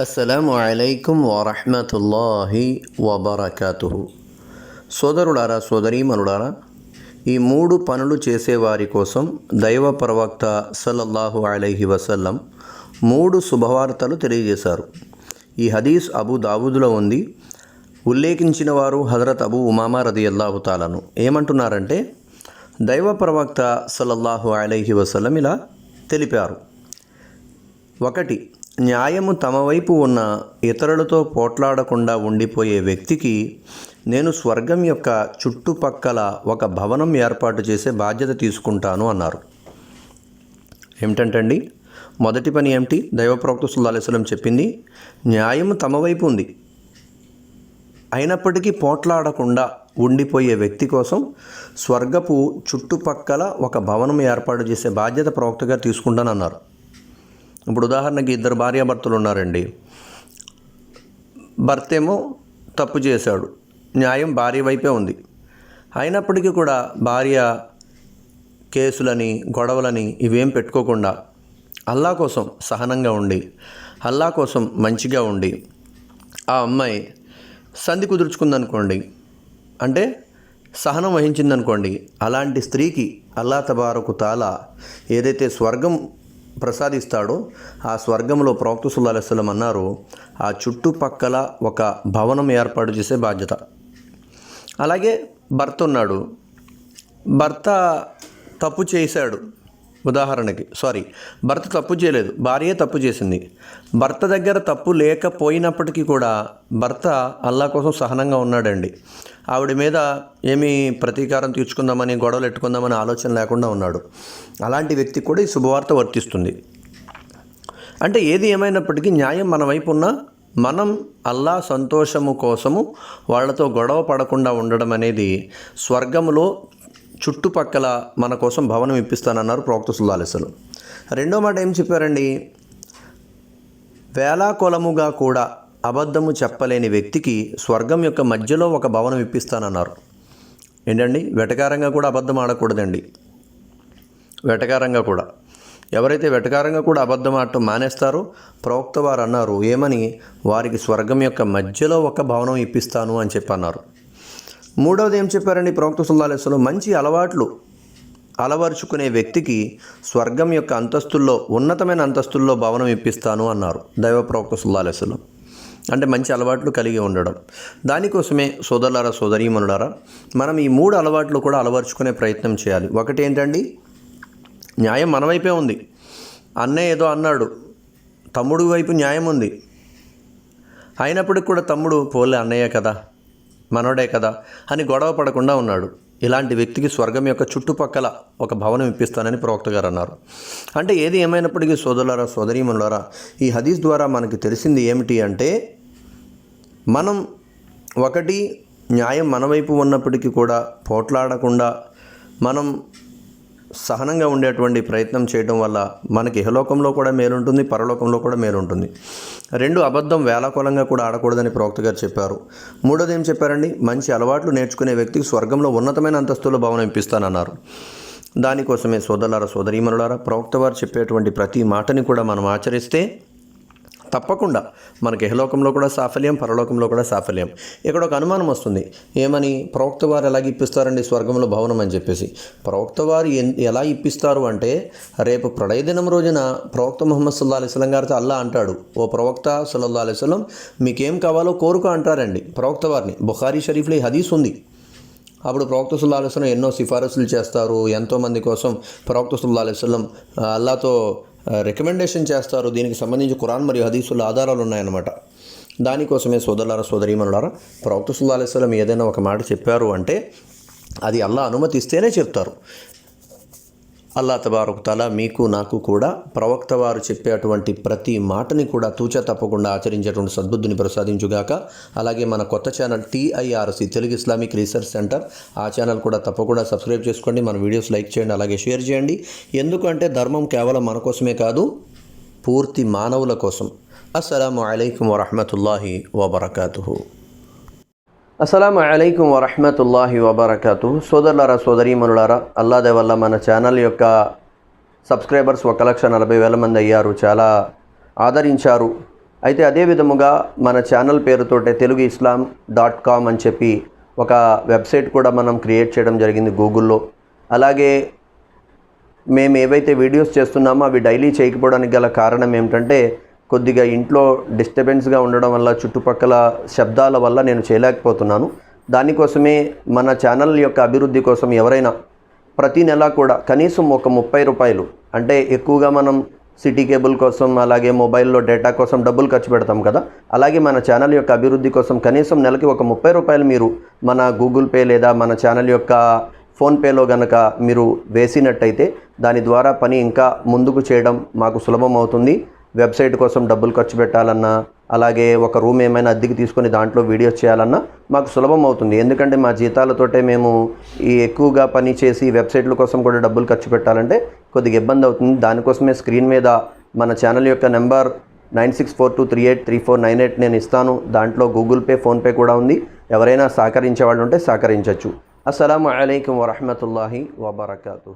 అస్సలం అలైకుం వరహమతుల్లాహి సోదరుడారా సోదరులారా సోదరీమనులారా ఈ మూడు పనులు చేసేవారి కోసం దైవ ప్రవక్త సల్లల్లాహు అలైహి వసల్లం మూడు శుభవార్తలు తెలియజేశారు. ఈ హదీస్ అబు దావూదులో ఉంది. ఉల్లేఖించిన వారు హజరత్ అబు ఉమామా రది అల్లాహు తాలను. ఏమంటున్నారంటే దైవ ప్రవక్త సల్లల్లాహు అలైహి వసల్లం ఇలా తెలిపారు. ఒకటి న్యాయము తమ వైపు ఉన్న ఇతరులతో పోట్లాడకుండా ఉండిపోయే వ్యక్తికి నేను స్వర్గం యొక్క చుట్టుపక్కల ఒక భవనం ఏర్పాటు చేసే బాధ్యత తీసుకుంటాను అన్నారు. ఏమిటంటండి? మొదటి పని ఏమిటి? దైవప్రవక్త సుల్లాహస్లం చెప్పింది న్యాయం తమ వైపు ఉంది. అయినప్పటికీ పోట్లాడకుండా ఉండిపోయే వ్యక్తి కోసం స్వర్గపు చుట్టుపక్కల ఒక భవనం ఏర్పాటు చేసే బాధ్యత ప్రవక్తగా తీసుకుంటానన్నారు. ఇప్పుడు ఉదాహరణకి ఇద్దరు భార్యాభర్తలు ఉన్నారండి. భర్త ఏమో తప్పు చేశాడు. న్యాయం భార్య వైపే ఉంది. అయినప్పటికీ కూడా భార్య కేసులని గొడవలని ఇవేం పెట్టుకోకుండా అల్లా కోసం సహనంగా ఉండి అల్లా కోసం మంచిగా ఉండి ఆ అమ్మాయి సంధి కుదుర్చుకుందనుకోండి అంటే సహనం వహించిందనుకోండి అలాంటి స్త్రీకి అల్లా తబారకు తాలా ఏదైతే స్వర్గం ప్రసాదిస్తాడో ఆ స్వర్గంలో ప్రవక్త సుల్లాహస్లం అన్నారు ఆ చుట్టుపక్కల ఒక భవనం ఏర్పాటు చేసే బాధ్యత. అలాగే భర్త ఉన్నాడు. భర్త తప్పు చేశాడు. ఉదాహరణకి సారీ భర్త తప్పు చేయలేదు భార్యే తప్పు చేసింది. భర్త దగ్గర తప్పు లేకపోయినప్పటికీ కూడా భర్త అల్లా కోసం సహనంగా ఉన్నాడండి. ఆవిడ మీద ఏమీ ప్రతీకారం తీర్చుకుందామని గొడవలు ఎట్టుకుందామని ఆలోచన లేకుండా ఉన్నాడు. అలాంటి వ్యక్తికి కూడా ఈ శుభవార్త వర్తిస్తుంది. అంటే ఏది ఏమైనప్పటికీ న్యాయం మన వైపు ఉన్న మనం అల్లా సంతోషము కోసము వాళ్ళతో గొడవ పడకుండా ఉండడం అనేది స్వర్గంలో చుట్టుపక్కల మన కోసం భవనం ఇప్పిస్తానన్నారు ప్రవక్త సుల్లాలెసలు రెండో మాట ఏం చెప్పారండి? వేలాకొలముగా కూడా అబద్ధము చెప్పలేని వ్యక్తికి స్వర్గం యొక్క మధ్యలో ఒక భవనం ఇప్పిస్తానన్నారు. ఏంటండి? వెటకారంగా కూడా అబద్ధం ఆడకూడదండి. వెటకారంగా కూడా. ఎవరైతే వెటకారంగా కూడా అబద్ధం ఆడటం మానేస్తారో ప్రవక్త వారు అన్నారు ఏమని? వారికి స్వర్గం యొక్క మధ్యలో ఒక భవనం ఇప్పిస్తాను అని చెప్పి అన్నారు మూడవది ఏం చెప్పారండి? ప్రవక్త సుల్లాలేశ్వరం మంచి అలవాట్లు అలవరుచుకునే వ్యక్తికి స్వర్గం యొక్క అంతస్తుల్లో ఉన్నతమైన అంతస్తుల్లో భవనం ఇప్పిస్తాను అన్నారు దైవ ప్రవక్త సుల్లాలేశ్వరం అంటే మంచి అలవాట్లు కలిగి ఉండడం. దానికోసమే సోదరులారా సోదరీమనులారా మనం ఈ మూడు అలవాట్లు కూడా అలవరుచుకునే ప్రయత్నం చేయాలి. ఒకటి ఏంటండి? న్యాయం మన వైపే ఉంది. అన్నయ్య ఏదో అన్నాడు తమ్ముడు వైపు న్యాయం ఉంది. అయినప్పటికి కూడా తమ్ముడు పోలే అన్నయ్య కదా. మనోడే కదా అని గొడవ పడకుండా ఉన్నాడు. ఇలాంటి వ్యక్తికి స్వర్గం యొక్క చుట్టుపక్కల ఒక భవనం ఇప్పిస్తానని ప్రవక్త గారు అన్నారు. అంటే ఏది ఏమైనప్పటికీ సోదరులారా సోదరీమనులారా ఈ హదీస్ ద్వారా మనకి తెలిసింది ఏమిటి అంటే మనం ఒకటి న్యాయం మన వైపు ఉన్నప్పటికీ కూడా పోట్లాడకుండా మనం సహనంగా ఉండేటువంటి ప్రయత్నం చేయడం వల్ల మనకి ఇహలోకంలో కూడా మేలుంటుంది పరలోకంలో కూడా మేలుంటుంది. రెండు అబద్ధం వేలాకోలంగా కూడా ఆడకూడదని ప్రవక్త గారు చెప్పారు. మూడోది ఏం చెప్పారండి? మంచి అలవాట్లు నేర్చుకునే వ్యక్తికి స్వర్గంలో ఉన్నతమైన అంతస్తులు భవనం ఇప్పిస్తానన్నారు. దానికోసమే సోదరులారా సోదరీమనులారా ప్రవక్త వారు చెప్పేటువంటి ప్రతి మాటని కూడా మనం ఆచరిస్తే తప్పకుండా మనకి ఇహలోకంలో కూడా సాఫల్యం పరలోకంలో కూడా సాఫల్యం. ఇక్కడ ఒక అనుమానం వస్తుంది. ఏమని? ప్రవక్త వారు ఎలా ఇప్పిస్తారండి స్వర్గంలో భవనం అని చెప్పేసి? ప్రవక్త వారు ఎలా ఇప్పిస్తారు అంటే రేపు ప్రళయ దినం రోజున ప్రవక్త ముహమ్మద్ సుల్లా అలిస్లం గారితో అల్లా అంటాడు. ఓ ప్రవక్త సుల్లా అలిస్లం మీకేం కావాలో కోరుకో అంటారండి ప్రవక్త వారిని. బుఖారీ షరీఫ్లో ఈ హదీస్ ఉంది. అప్పుడు ప్రవక్త సుల్లా అలిస్లం ఎన్నో సిఫారసులు చేస్తారు. ఎంతోమంది కోసం ప్రవక్త సుల్లా అలిస్లం అల్లాతో రికమెండేషన్ చేస్తారు. దీనికి సంబంధించి ఖురాన్ మరియు హదీసుల ఆధారాలు ఉన్నాయన్నమాట. దానికోసమే సోదరులారా సోదరీమనులారా ప్రవక్త సుల్లా అలైస్లం ఏదైనా ఒక మాట చెప్పారు అంటే అది అల్లా అనుమతిస్తేనే చెప్తారు. అల్లా తబారక్ తల మీకు నాకు కూడా ప్రవక్త వారు చెప్పేటువంటి ప్రతి మాటని కూడా తూచా తప్పకుండా ఆచరించేటువంటి సద్బుద్ధిని ప్రసాదించుగాక. అలాగే మన కొత్త channel TIRC Telugu Islamic research centre ఆ ఛానల్ కూడా తప్పకుండా సబ్స్క్రైబ్ చేసుకోండి. మన వీడియోస్ లైక్ చేయండి అలాగే షేర్ చేయండి. ఎందుకంటే ధర్మం కేవలం మన కోసమే కాదు పూర్తి మానవుల కోసం. అస్సలం అయికం వరహమతుల్లాహి వబర్కూ అస్సలం అయికం వరహమతుల్లాహి వబర్కతు సోదరులారా సోదరీమనులారా అల్లాదే వల్ల మన ఛానల్ యొక్క సబ్స్క్రైబర్స్ ఒక లక్ష నలభై వేల మంది అయ్యారు చాలా ఆదరించారు. అయితే అదే విధముగా మన ఛానల్ పేరుతోటే తెలుగు ఇస్లాం డాట్ కామ్ అని చెప్పి ఒక వెబ్సైట్ కూడా మనం క్రియేట్ చేయడం జరిగింది గూగుల్లో. అలాగే మేము ఏవైతే వీడియోస్ చేస్తున్నామో అవి డైలీ చేయకపోవడానికి గల కారణం ఏమిటంటే కొద్దిగా ఇంట్లో డిస్టర్బెన్స్గా ఉండడం వల్ల చుట్టుపక్కల శబ్దాల వల్ల నేను చేయలేకపోతున్నాను. దానికోసమే మన ఛానల్ యొక్క అభివృద్ధి కోసం ఎవరైనా ప్రతి నెల కూడా కనీసం ఒక ముప్పై రూపాయలు అంటే ఎక్కువగా మనం సిటీ కేబుల్ కోసం అలాగే మొబైల్లో డేటా కోసం డబ్బులు ఖర్చు పెడతాం కదా. అలాగే మన ఛానల్ యొక్క అభివృద్ధి కోసం కనీసం నెలకి ఒక ముప్పై రూపాయలు మీరు మన గూగుల్ పే లేదా మన ఛానల్ యొక్క ఫోన్పేలో గనక మీరు వేసినట్టయితే దాని ద్వారా పని ఇంకా ముందుకు చేయడం మాకు సులభం అవుతుంది. వెబ్సైట్ కోసం డబ్బులు ఖర్చు పెట్టాలన్నా అలాగే ఒక రూమ్ ఏమైనా అద్దెకి తీసుకొని దాంట్లో వీడియోస్ చేయాలన్నా మాకు సులభం అవుతుంది. ఎందుకంటే మా జీతాలతోటే మేము ఈ ఎక్కువగా పని చేసి వెబ్సైట్ల కోసం కూడా డబ్బులు ఖర్చు పెట్టాలంటే కొద్దిగా ఇబ్బంది అవుతుంది. దానికోసమే స్క్రీన్ మీద మన ఛానల్ యొక్క number nine six four two three eight three four nine eight నేను ఇస్తాను. దాంట్లో గూగుల్ పే ఫోన్పే కూడా ఉంది. ఎవరైనా సహకరించే వాళ్ళు ఉంటే సహకరించవచ్చు అస్సలం అయికం వరహమతుల్లాహి వబర్కూ